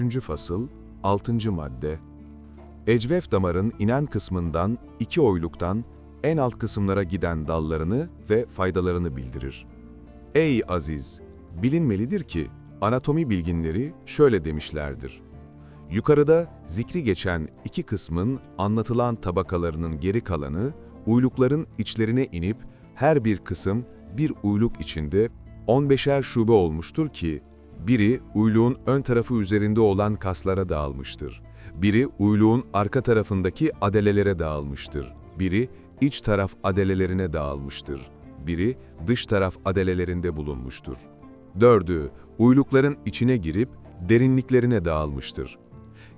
3. Fasıl 6. Madde Ecvef damarın inen kısmından iki oyluktan en alt kısımlara giden dallarını ve faydalarını bildirir. Ey aziz! Bilinmelidir ki anatomi bilginleri şöyle demişlerdir. Yukarıda zikri geçen iki kısmın anlatılan tabakalarının geri kalanı, uylukların içlerine inip her bir kısım bir uyluk içinde 15'er şube olmuştur ki, biri uyluğun ön tarafı üzerinde olan kaslara dağılmıştır. Biri uyluğun arka tarafındaki adelelere dağılmıştır. Biri iç taraf adelelerine dağılmıştır. Biri dış taraf adelelerinde bulunmuştur. Dördü, uylukların içine girip derinliklerine dağılmıştır.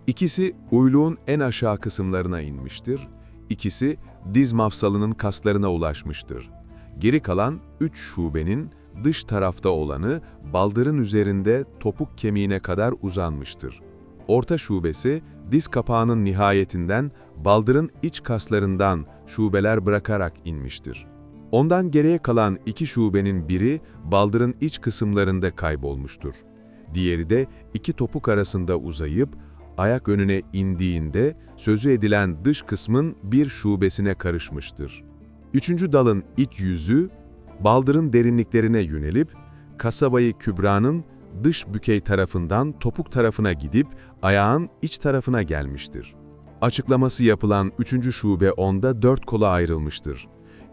İkisi uyluğun en aşağı kısımlarına inmiştir. İkisi diz mafsalının kaslarına ulaşmıştır. Geri kalan üç şubenin dış tarafta olanı baldırın üzerinde topuk kemiğine kadar uzanmıştır. Orta şubesi diz kapağının nihayetinden baldırın iç kaslarından şubeler bırakarak inmiştir. Ondan geriye kalan iki şubenin biri baldırın iç kısımlarında kaybolmuştur. Diğeri de iki topuk arasında uzayıp ayak önüne indiğinde sözü edilen dış kısmın bir şubesine karışmıştır. Üçüncü dalın iç yüzü, baldırın derinliklerine yönelip, kasabayı kübranın dış bükey tarafından topuk tarafına gidip ayağın iç tarafına gelmiştir. Açıklaması yapılan üçüncü şube onda dört kola ayrılmıştır.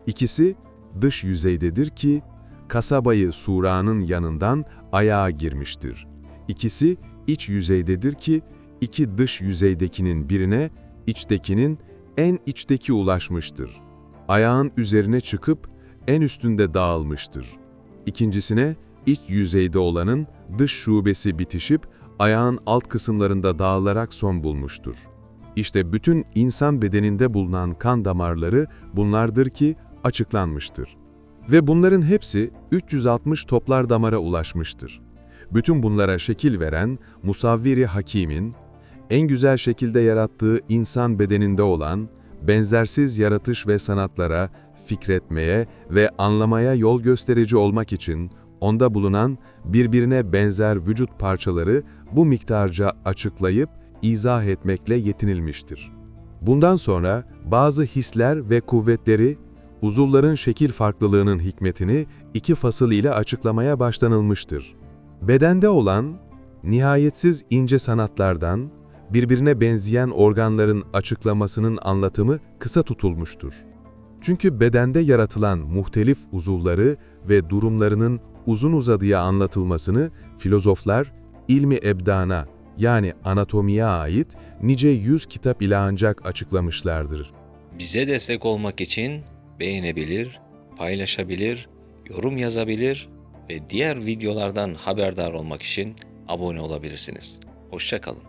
İkisi dış yüzeydedir ki, kasabayı suranın yanından ayağa girmiştir. İkisi iç yüzeydedir ki, iki dış yüzeydekinin birine, içtekinin en içteki ulaşmıştır. Ayağın üzerine çıkıp en üstünde dağılmıştır. İkincisine, iç yüzeyde olanın dış şubesi bitişip ayağın alt kısımlarında dağılarak son bulmuştur. İşte bütün insan bedeninde bulunan kan damarları bunlardır ki açıklanmıştır. Ve bunların hepsi 360 toplar damara ulaşmıştır. Bütün bunlara şekil veren Musavviri Hakim'in, en güzel şekilde yarattığı insan bedeninde olan, benzersiz yaratış ve sanatlara, fikretmeye ve anlamaya yol gösterici olmak için onda bulunan birbirine benzer vücut parçaları bu miktarca açıklayıp izah etmekle yetinilmiştir. Bundan sonra bazı hisler ve kuvvetleri, uzuvların şekil farklılığının hikmetini iki fasıl ile açıklamaya başlanılmıştır. Bedende olan, nihayetsiz ince sanatlardan, birbirine benzeyen organların açıklamasının anlatımı kısa tutulmuştur. Çünkü bedende yaratılan muhtelif uzuvları ve durumlarının uzun uzadıya anlatılmasını filozoflar ilmi ebdana yani anatomiye ait nice yüz kitap ile ancak açıklamışlardır. Bize destek olmak için beğenebilir, paylaşabilir, yorum yazabilir ve diğer videolardan haberdar olmak için abone olabilirsiniz. Hoşçakalın.